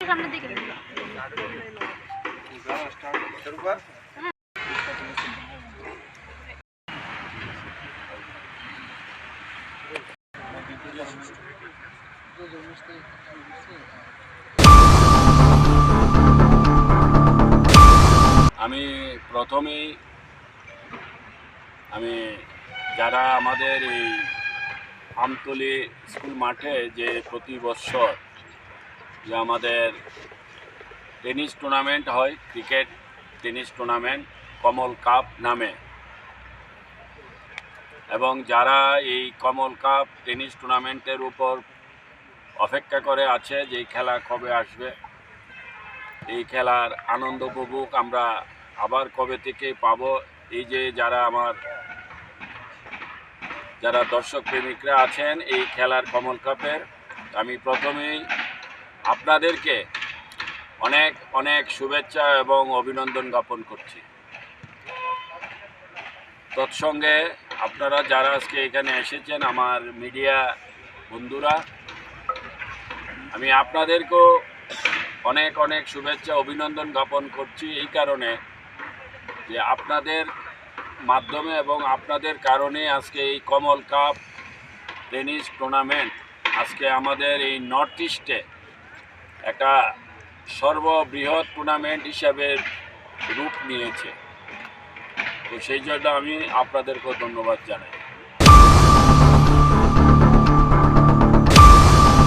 সামনের দিকে আমি প্রথমেই আমি যারা আমাদের এই আমতলি স্কুল মাঠে যে প্রতি বছর যে আমাদের টেনিস টুর্নামেন্ট হয়, cricket tennis tournament, Kamal cup নামে। এবং যারা এই কমল কাপ টেনিস টুর্নামেন্টের উপর অপেক্ষা করে আছে যে খেলা কবে আসবে, এই খেলার আনন্দ উপভোগ আমরা আবার কবে থেকে পাবো? এই যে যারা আমার, যারা দর্শক প্রেমিকরা আছেন এই খেলার কমল কাপের, আমি প্রথমেই আপনাদেরকে অনেক অনেক শুভেচ্ছা এবং অভিনন্দন জ্ঞাপন করছি। তৎসঙ্গে আপনারা যারা আজকে এখানে এসেছেন, আমার মিডিয়া বন্ধুরা, আমি আপনাদেরকেও অনেক অনেক শুভেচ্ছা, অভিনন্দন জ্ঞাপন করছি। এই কারণে যে আপনাদের মাধ্যমে এবং আপনাদের কারণে আজকে এই কমল কাপ টেনিস টুর্নামেন্ট, আজকে আমাদের এই নর্থ ইস্টে একটা সর্ববৃহৎ টুর্নামেন্ট হিসাবে রূপ নিয়েছে। তো সেই জন্য আমি আপনাদেরকেও ধন্যবাদ জানাই।